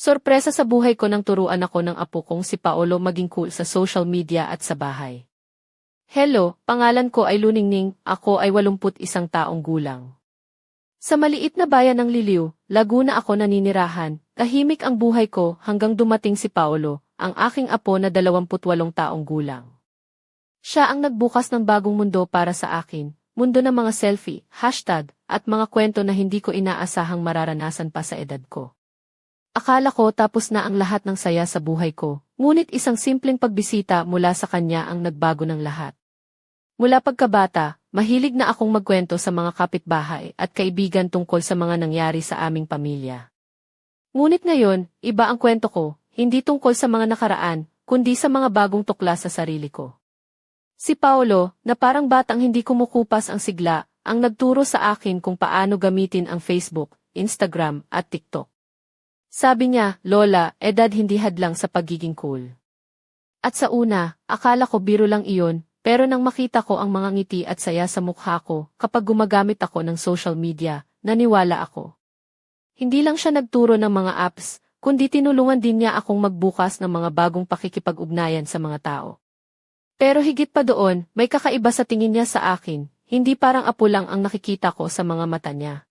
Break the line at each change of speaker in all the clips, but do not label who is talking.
Sorpresa sa buhay ko nang turuan ako ng apo kong si Paolo maging cool sa social media at sa bahay. Hello, pangalan ko ay Luningning, ako ay 81 taong gulang. Sa maliit na bayan ng Liliw, Laguna ako naninirahan, tahimik ang buhay ko hanggang dumating si Paolo, ang aking apo na 28 taong gulang. Siya ang nagbukas ng bagong mundo para sa akin, mundo ng mga selfie, hashtag, at mga kwento na hindi ko inaasahang mararanasan pa sa edad ko. Akala ko tapos na ang lahat ng saya sa buhay ko, ngunit isang simpleng pagbisita mula sa kanya ang nagbago ng lahat. Mula pagkabata, mahilig na akong magkwento sa mga kapitbahay at kaibigan tungkol sa mga nangyari sa aming pamilya. Ngunit ngayon, iba ang kwento ko, hindi tungkol sa mga nakaraan, kundi sa mga bagong tuklas sa sarili ko. Si Paolo, na parang batang hindi kumukupas ang sigla, ang nagturo sa akin kung paano gamitin ang Facebook, Instagram, at TikTok. Sabi niya, Lola, edad hindi hadlang sa pagiging cool. At sa una, akala ko biro lang iyon, pero nang makita ko ang mga ngiti at saya sa mukha ko kapag gumagamit ako ng social media, naniwala ako. Hindi lang siya nagturo ng mga apps, kundi tinulungan din niya akong magbukas ng mga bagong pakikipag-ugnayan sa mga tao. Pero higit pa doon, may kakaiba sa tingin niya sa akin, hindi parang apo lang ang nakikita ko sa mga mata niya.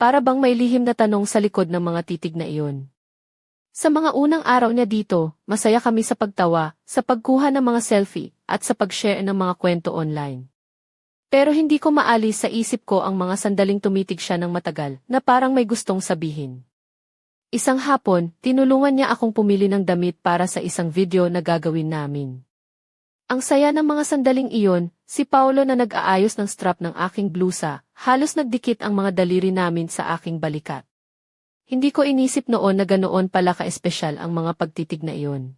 Para bang may lihim na tanong sa likod ng mga titig na iyon. Sa mga unang araw niya dito, masaya kami sa pagtawa, sa pagkuha ng mga selfie, at sa pag-share ng mga kwento online. Pero hindi ko maalis sa isip ko ang mga sandaling tumitig siya ng matagal na parang may gustong sabihin. Isang hapon, tinulungan niya akong pumili ng damit para sa isang video na gagawin namin. Ang saya ng mga sandaling iyon, si Paolo na nag-aayos ng strap ng aking blusa, halos nagdikit ang mga daliri namin sa aking balikat. Hindi ko inisip noon na ganoon pala ka-espesyal ang mga pagtitig na iyon.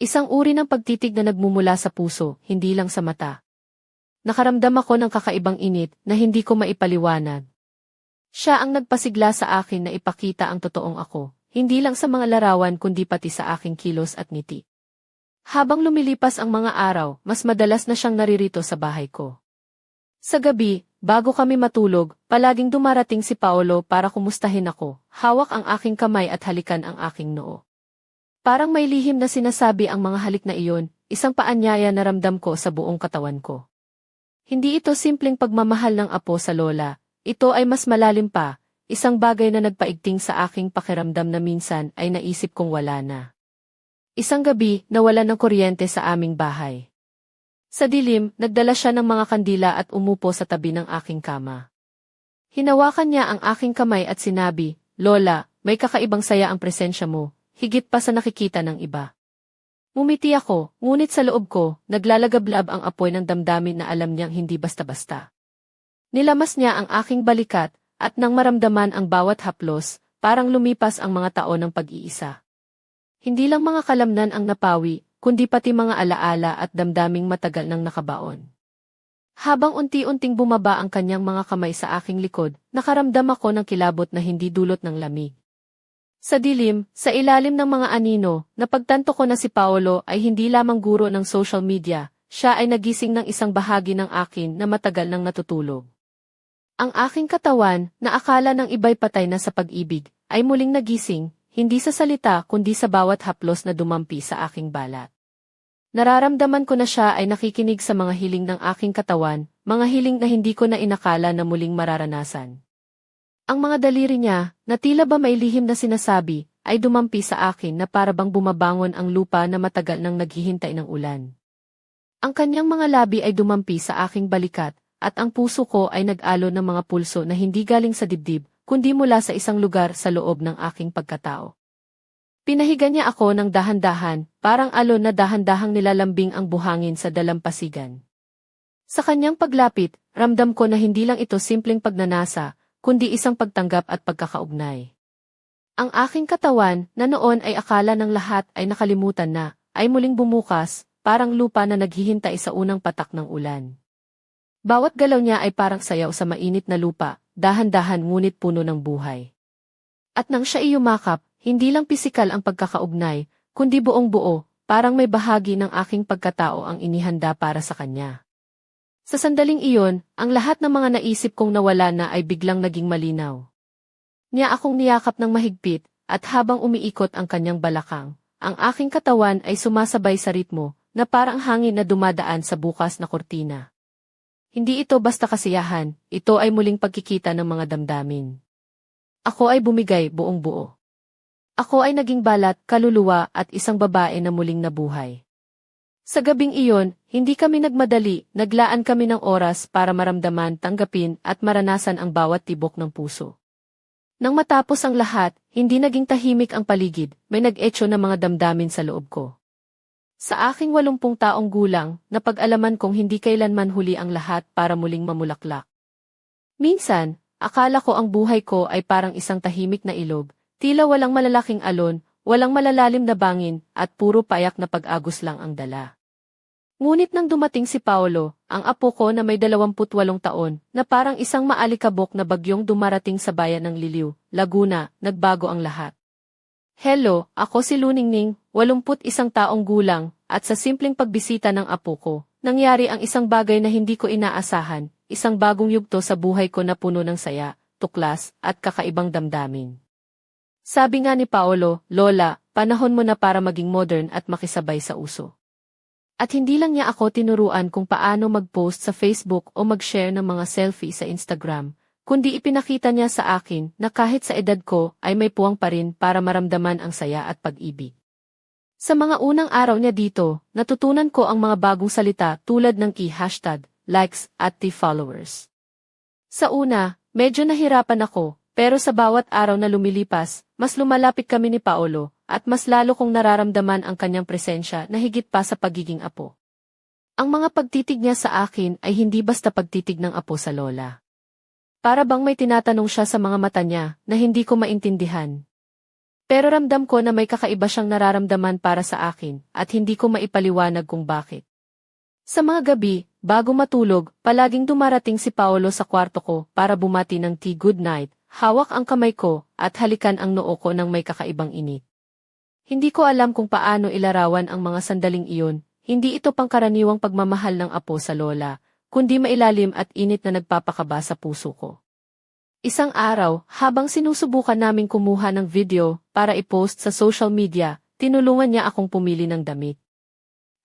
Isang uri ng pagtitig na nagmumula sa puso, hindi lang sa mata. Nakaramdam ako ng kakaibang init na hindi ko maipaliwanag. Siya ang nagpasigla sa akin na ipakita ang totoong ako, hindi lang sa mga larawan kundi pati sa aking kilos at ngiti. Habang lumilipas ang mga araw, mas madalas na siyang naririto sa bahay ko. Sa gabi, bago kami matulog, palaging dumarating si Paolo para kumustahin ako, hawak ang aking kamay at halikan ang aking noo. Parang may lihim na sinasabi ang mga halik na iyon, isang paanyaya na ramdam ko sa buong katawan ko. Hindi ito simpleng pagmamahal ng apo sa lola, ito ay mas malalim pa, isang bagay na nagpaigting sa aking pakiramdam na minsan ay naisip kong wala na. Isang gabi, nawalan ng kuryente sa aming bahay. Sa dilim, nagdala siya ng mga kandila at umupo sa tabi ng aking kama. Hinawakan niya ang aking kamay at sinabi, Lola, may kakaibang saya ang presensya mo, higit pa sa nakikita ng iba. Mumiti ako, ngunit sa loob ko, naglalagablab ang apoy ng damdamin na alam niyang hindi basta-basta. Nilamas niya ang aking balikat, at nang maramdaman ang bawat haplos, parang lumipas ang mga taon ng pag-iisa. Hindi lang mga kalamnan ang napawi, kundi pati mga alaala at damdaming matagal nang nakabaon. Habang unti-unting bumaba ang kanyang mga kamay sa aking likod, nakaramdam ako ng kilabot na hindi dulot ng lamig. Sa dilim, sa ilalim ng mga anino, napagtanto ko na si Paolo ay hindi lamang guro ng social media, siya ay nagising ng isang bahagi ng akin na matagal nang natutulog. Ang aking katawan, na akala ng iba'y patay na sa pag-ibig, ay muling nagising, hindi sa salita kundi sa bawat haplos na dumampi sa aking balat. Nararamdaman ko na siya ay nakikinig sa mga hiling ng aking katawan, mga hiling na hindi ko na inakala na muling mararanasan. Ang mga daliri niya, na tila ba may lihim na sinasabi, ay dumampi sa akin na para bang bumabangon ang lupa na matagal nang naghihintay ng ulan. Ang kanyang mga labi ay dumampi sa aking balikat, at ang puso ko ay nag-alo ng mga pulso na hindi galing sa dibdib, kundi mula sa isang lugar sa loob ng aking pagkatao. Pinahiga niya ako ng dahan-dahan, parang alon na dahan-dahang nilalambing ang buhangin sa dalampasigan. Sa kanyang paglapit, ramdam ko na hindi lang ito simpleng pagnanasa, kundi isang pagtanggap at pagkakaugnay. Ang aking katawan, na noon ay akala ng lahat ay nakalimutan na, ay muling bumukas, parang lupa na naghihintay sa unang patak ng ulan. Bawat galaw niya ay parang sayaw sa mainit na lupa, dahan-dahan ngunit puno ng buhay. At nang siya iyumakap, hindi lang pisikal ang pagkakaugnay, kundi buong buo, parang may bahagi ng aking pagkatao ang inihanda para sa kanya. Sa sandaling iyon, ang lahat ng mga naisip kong nawala na ay biglang naging malinaw. Niya akong niyakap ng mahigpit, at habang umiikot ang kanyang balakang, ang aking katawan ay sumasabay sa ritmo, na parang hangin na dumadaan sa bukas na kortina. Hindi ito basta kasiyahan, ito ay muling pagkikita ng mga damdamin. Ako ay bumigay buong buo. Ako ay naging balat, kaluluwa at isang babae na muling nabuhay. Sa gabing iyon, hindi kami nagmadali, naglaan kami ng oras para maramdaman, tanggapin at maranasan ang bawat tibok ng puso. Nang matapos ang lahat, hindi naging tahimik ang paligid, may nag-etyo na mga damdamin sa loob ko. Sa aking walumpung taong gulang, napag-alaman kong hindi kailanman huli ang lahat para muling mamulaklak. Minsan, akala ko ang buhay ko ay parang isang tahimik na ilog, tila walang malalaking alon, walang malalalim na bangin, at puro payak na pag-agos lang ang dala. Ngunit nang dumating si Paolo, ang apo ko na may 28 taon, na parang isang maalikabok na bagyong dumarating sa bayan ng Liliw, Laguna, nagbago ang lahat. Hello, ako si Luningning, 81 taong gulang, at sa simpleng pagbisita ng apo ko, nangyari ang isang bagay na hindi ko inaasahan, isang bagong yugto sa buhay ko na puno ng saya, tuklas, at kakaibang damdamin. Sabi nga ni Paolo, Lola, panahon mo na para maging modern at makisabay sa uso. At hindi lang niya ako tinuruan kung paano mag-post sa Facebook o mag-share ng mga selfie sa Instagram, kundi ipinakita niya sa akin na kahit sa edad ko ay may puwang pa rin para maramdaman ang saya at pag-ibig. Sa mga unang araw niya dito, natutunan ko ang mga bagong salita tulad ng key hashtag, likes, at T-followers. Sa una, medyo nahirapan ako, pero sa bawat araw na lumilipas, mas lumalapit kami ni Paolo, at mas lalo kong nararamdaman ang kanyang presensya na higit pa sa pagiging apo. Ang mga pagtitig niya sa akin ay hindi basta pagtitig ng apo sa lola. Para bang may tinatanong siya sa mga mata niya na hindi ko maintindihan. Pero ramdam ko na may kakaiba siyang nararamdaman para sa akin at hindi ko maipaliwanag kung bakit. Sa mga gabi, bago matulog, palaging dumarating si Paolo sa kwarto ko para bumati ng tea good night, hawak ang kamay ko at halikan ang noo ko ng may kakaibang init. Hindi ko alam kung paano ilarawan ang mga sandaling iyon, hindi ito pangkaraniwang pagmamahal ng apo sa lola, kundi mailalim at init na nagpapakaba sa puso ko. Isang araw, habang sinusubukan naming kumuha ng video para i-post sa social media, tinulungan niya akong pumili ng damit.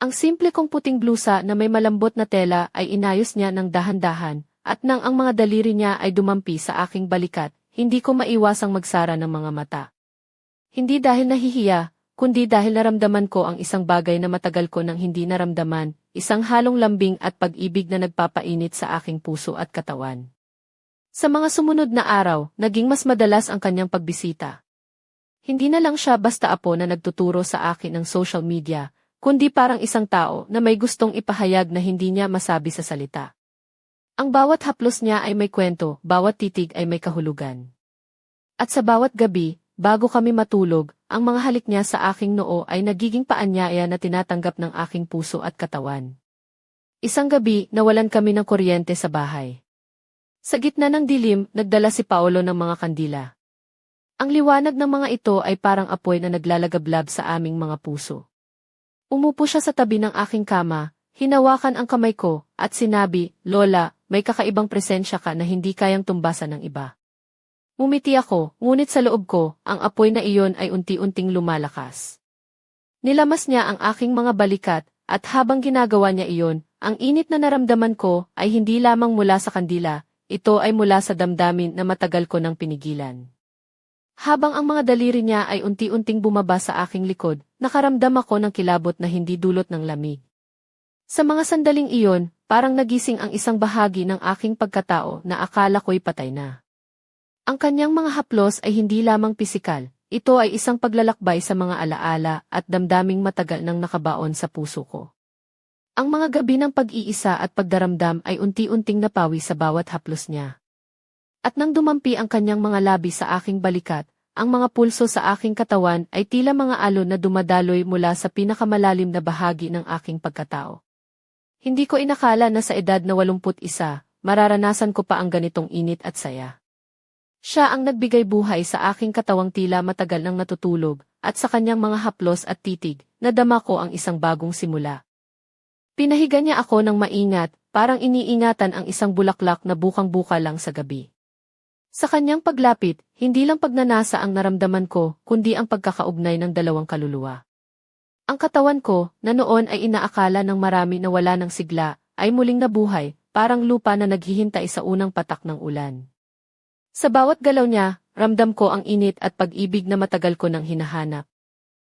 Ang simple kong puting blusa na may malambot na tela ay inayos niya ng dahan-dahan, at nang ang mga daliri niya ay dumampi sa aking balikat, hindi ko maiwasang magsara ng mga mata. Hindi dahil nahihiya, kundi dahil naramdaman ko ang isang bagay na matagal ko nang hindi naramdaman, isang halong lambing at pag-ibig na nagpapainit sa aking puso at katawan. Sa mga sumunod na araw, naging mas madalas ang kanyang pagbisita. Hindi na lang siya basta apo na nagtuturo sa akin ng social media, kundi parang isang tao na may gustong ipahayag na hindi niya masabi sa salita. Ang bawat haplos niya ay may kwento, bawat titig ay may kahulugan. At sa bawat gabi, bago kami matulog, ang mga halik niya sa aking noo ay nagiging paanyaya na tinatanggap ng aking puso at katawan. Isang gabi, nawalan kami ng kuryente sa bahay. Sa gitna ng dilim, nagdala si Paolo ng mga kandila. Ang liwanag ng mga ito ay parang apoy na naglalagablab sa aming mga puso. Umupo siya sa tabi ng aking kama, hinawakan ang kamay ko, at sinabi, Lola, may kakaibang presensya ka na hindi kayang tumbasan ng iba. Umiti ako, ngunit sa loob ko, ang apoy na iyon ay unti-unting lumalakas. Nilamas niya ang aking mga balikat, at habang ginagawa niya iyon, ang init na naramdaman ko ay hindi lamang mula sa kandila, ito ay mula sa damdamin na matagal ko nang pinigilan. Habang ang mga daliri niya ay unti-unting bumaba sa aking likod, nakaramdam ako ng kilabot na hindi dulot ng lamig. Sa mga sandaling iyon, parang nagising ang isang bahagi ng aking pagkatao na akala ko'y patay na. Ang kanyang mga haplos ay hindi lamang pisikal, ito ay isang paglalakbay sa mga alaala at damdaming matagal nang nakabaon sa puso ko. Ang mga gabi ng pag-iisa at pagdaramdam ay unti-unting napawi sa bawat haplos niya. At nang dumampi ang kanyang mga labi sa aking balikat, ang mga pulso sa aking katawan ay tila mga alon na dumadaloy mula sa pinakamalalim na bahagi ng aking pagkatao. Hindi ko inakala na sa edad na 81, mararanasan ko pa ang ganitong init at saya. Siya ang nagbigay buhay sa aking katawang tila matagal nang natutulog, at sa kanyang mga haplos at titig, nadama ko ang isang bagong simula. Pinahiga niya ako ng maingat, parang iniingatan ang isang bulaklak na bukang-buka lang sa gabi. Sa kanyang paglapit, hindi lang pagnanasa ang naramdaman ko, kundi ang pagkakaugnay ng dalawang kaluluwa. Ang katawan ko, na noon ay inaakala ng marami na wala ng sigla, ay muling nabuhay, parang lupa na naghihintay sa unang patak ng ulan. Sa bawat galaw niya, ramdam ko ang init at pag-ibig na matagal ko nang hinahanap.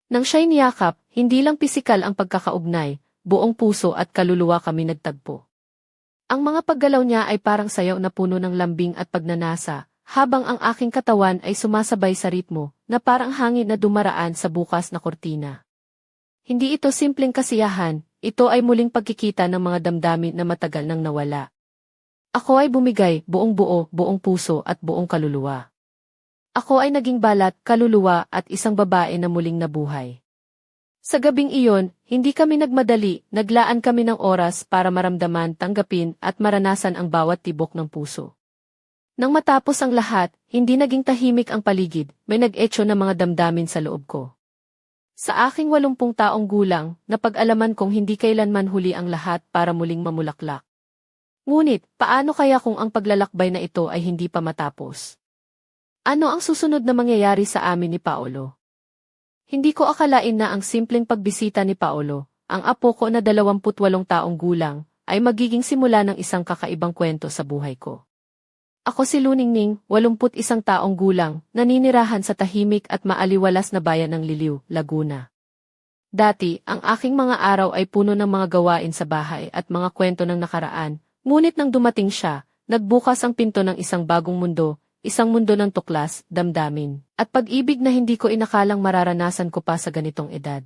Nang siya'y niyakap, hindi lang pisikal ang pagkakaugnay, buong puso at kaluluwa kami nagtagpo. Ang mga paggalaw niya ay parang sayaw na puno ng lambing at pagnanasa, habang ang aking katawan ay sumasabay sa ritmo, na parang hangin na dumaraan sa bukas na kortina. Hindi ito simpleng kasiyahan, ito ay muling pagkikita ng mga damdamin na matagal nang nawala. Ako ay bumigay, buong buo, buong puso at buong kaluluwa. Ako ay naging balat, kaluluwa at isang babae na muling nabuhay. Sa gabing iyon, hindi kami nagmadali, naglaan kami ng oras para maramdaman, tanggapin at maranasan ang bawat tibok ng puso. Nang matapos ang lahat, hindi naging tahimik ang paligid, may nag-etyo na mga damdamin sa loob ko. Sa aking walumpung taong gulang, napag-alaman kong hindi kailanman huli ang lahat para muling mamulaklak. Ngunit, paano kaya kung ang paglalakbay na ito ay hindi pa matapos? Ano ang susunod na mangyayari sa amin ni Paolo? Hindi ko akalain na ang simpleng pagbisita ni Paolo, ang apo ko na 28 taong gulang, ay magiging simula ng isang kakaibang kwento sa buhay ko. Ako si Luningning, 81 taong gulang, naninirahan sa tahimik at maaliwalas na bayan ng Liliw, Laguna. Dati, ang aking mga araw ay puno ng mga gawain sa bahay at mga kwento ng nakaraan, ngunit nang dumating siya, nagbukas ang pinto ng isang bagong mundo, isang mundo ng tuklas, damdamin, at pag-ibig na hindi ko inakalang mararanasan ko pa sa ganitong edad.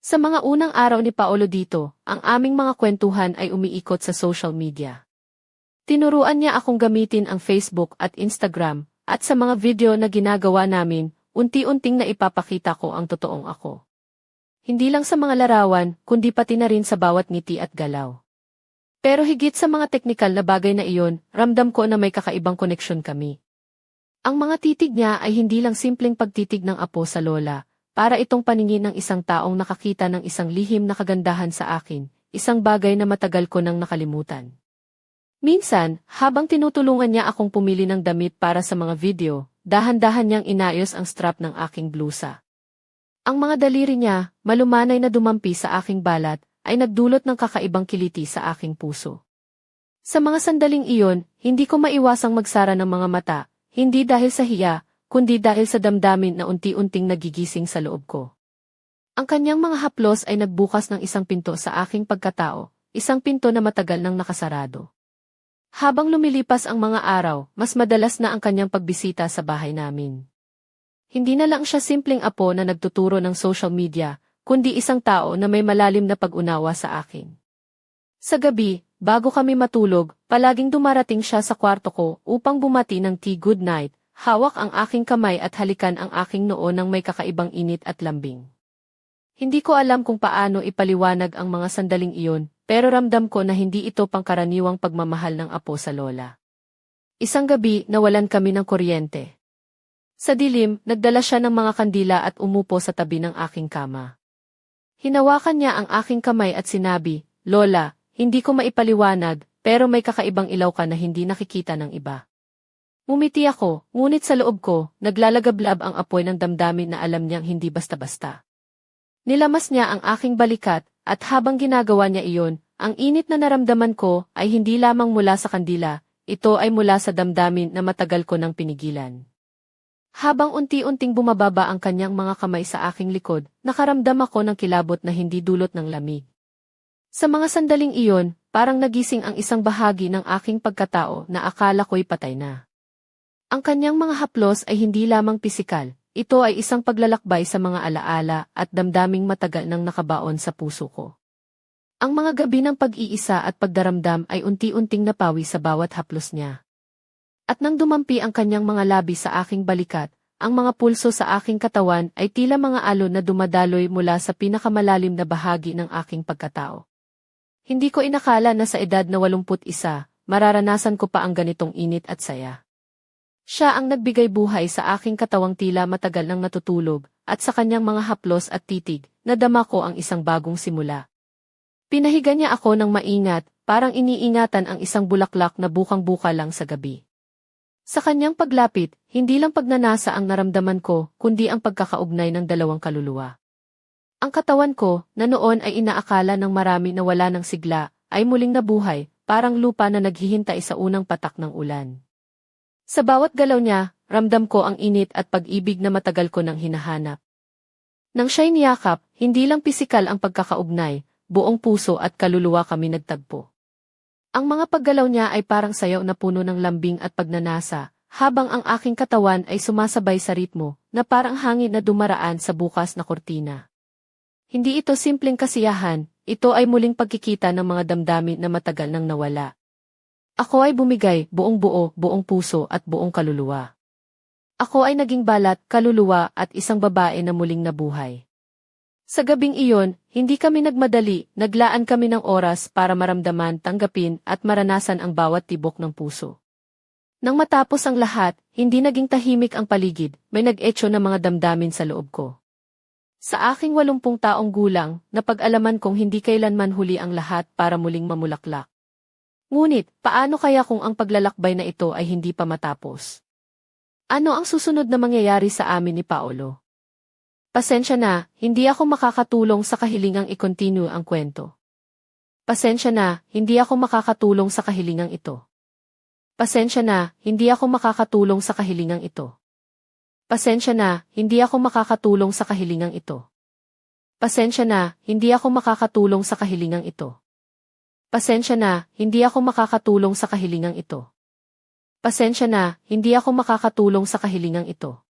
Sa mga unang araw ni Paolo dito, ang aming mga kwentuhan ay umiikot sa social media. Tinuruan niya akong gamitin ang Facebook at Instagram, at sa mga video na ginagawa namin, unti-unting na ipapakita ko ang totoong ako. Hindi lang sa mga larawan, kundi pati na rin sa bawat ngiti at galaw. Pero higit sa mga teknikal na bagay na iyon, ramdam ko na may kakaibang koneksyon kami. Ang mga titig niya ay hindi lang simpleng pagtitig ng apo sa lola, para itong paningin ng isang taong nakakita ng isang lihim na kagandahan sa akin, isang bagay na matagal ko nang nakalimutan. Minsan, habang tinutulungan niya akong pumili ng damit para sa mga video, dahan-dahan niyang inayos ang strap ng aking blusa. Ang mga daliri niya, malumanay na dumampi sa aking balat, ay nagdulot ng kakaibang kiliti sa aking puso. Sa mga sandaling iyon, hindi ko maiwasang magsara ng mga mata, hindi dahil sa hiya, kundi dahil sa damdamin na unti-unting nagigising sa loob ko. Ang kanyang mga haplos ay nagbukas ng isang pinto sa aking pagkatao, isang pinto na matagal nang nakasarado. Habang lumilipas ang mga araw, mas madalas na ang kanyang pagbisita sa bahay namin. Hindi na lang siya simpleng apo na nagtuturo ng social media, kundi isang tao na may malalim na pag-unawa sa akin. Sa gabi, Bago kami matulog, palaging dumarating siya sa kwarto ko upang bumati ng tea good night, hawak ang aking kamay at halikan ang aking noo ng may kakaibang init at lambing. Hindi ko alam kung paano ipaliwanag ang mga sandaling iyon, pero ramdam ko na hindi ito pangkaraniwang pagmamahal ng apo sa lola. Isang gabi, nawalan kami ng kuryente. Sa dilim, nagdala siya ng mga kandila at umupo sa tabi ng aking kama. Hinawakan niya ang aking kamay at sinabi, Lola, hindi ko maipaliwanag, pero may kakaibang ilaw ka na hindi nakikita ng iba. Umiti ako, ngunit sa loob ko, naglalagablab ang apoy ng damdamin na alam niyang hindi basta-basta. Nilamas niya ang aking balikat, at habang ginagawa niya iyon, ang init na naramdaman ko ay hindi lamang mula sa kandila, ito ay mula sa damdamin na matagal ko nang pinigilan. Habang unti-unting bumababa ang kanyang mga kamay sa aking likod, nakaramdam ako ng kilabot na hindi dulot ng lamig. Sa mga sandaling iyon, parang nagising ang isang bahagi ng aking pagkatao na akala ko'y patay na. Ang kanyang mga haplos ay hindi lamang pisikal, ito ay isang paglalakbay sa mga alaala at damdaming matagal nang nakabaon sa puso ko. Ang mga gabi ng pag-iisa at pagdaramdam ay unti-unting napawi sa bawat haplos niya. At nang dumampi ang kanyang mga labi sa aking balikat, ang mga pulso sa aking katawan ay tila mga alon na dumadaloy mula sa pinakamalalim na bahagi ng aking pagkatao. Hindi ko inakala na sa edad na 81, mararanasan ko pa ang ganitong init at saya. Siya ang nagbigay buhay sa aking katawang tila matagal nang natutulog, at sa kanyang mga haplos at titig, nadama ko ang isang bagong simula. Pinahiga niya ako ng maingat, parang iniingatan ang isang bulaklak na bukang-buka lang sa gabi. Sa kanyang paglapit, hindi lang pagnanasa ang naramdaman ko, kundi ang pagkakaugnay ng dalawang kaluluwa. Ang katawan ko, na noon ay inaakala ng marami na wala ng sigla, ay muling nabuhay, parang lupa na naghihintay sa unang patak ng ulan. Sa bawat galaw niya, ramdam ko ang init at pag-ibig na matagal ko nang hinahanap. Nang siya'y niyakap, hindi lang pisikal ang pagkakaugnay, buong puso at kaluluwa kami nagtagpo. Ang mga paggalaw niya ay parang sayaw na puno ng lambing at pagnanasa, habang ang aking katawan ay sumasabay sa ritmo, na parang hangin na dumaraan sa bukas na kortina. Hindi ito simpleng kasiyahan, ito ay muling pagkikita ng mga damdamin na matagal nang nawala. Ako ay bumigay, buong buo, buong puso at buong kaluluwa. Ako ay naging balat, kaluluwa at isang babae na muling nabuhay. Sa gabing iyon, hindi kami nagmadali, naglaan kami ng oras para maramdaman, tanggapin at maranasan ang bawat tibok ng puso. Nang matapos ang lahat, hindi naging tahimik ang paligid, may nag-etyo ng mga damdamin sa loob ko. Sa aking walumpung taong gulang, napag-alaman kong hindi kailanman huli ang lahat para muling mamulaklak. Ngunit, paano kaya kung ang paglalakbay na ito ay hindi pa matapos? Ano ang susunod na mangyayari sa amin ni Paolo? Pasensya na, hindi ako makakatulong sa kahilingang i-continue ang kwento. Pasensya na, hindi ako makakatulong sa kahilingang ito. Pasensya na, hindi ako makakatulong sa kahilingang ito. Pasensya na, hindi ako makakatulong sa kahilingang ito. Pasensya na, hindi ako makakatulong sa kahilingang ito. Pasensya na, hindi ako makakatulong sa kahilingang ito. Pasensya na, hindi ako makakatulong sa kahilingang ito.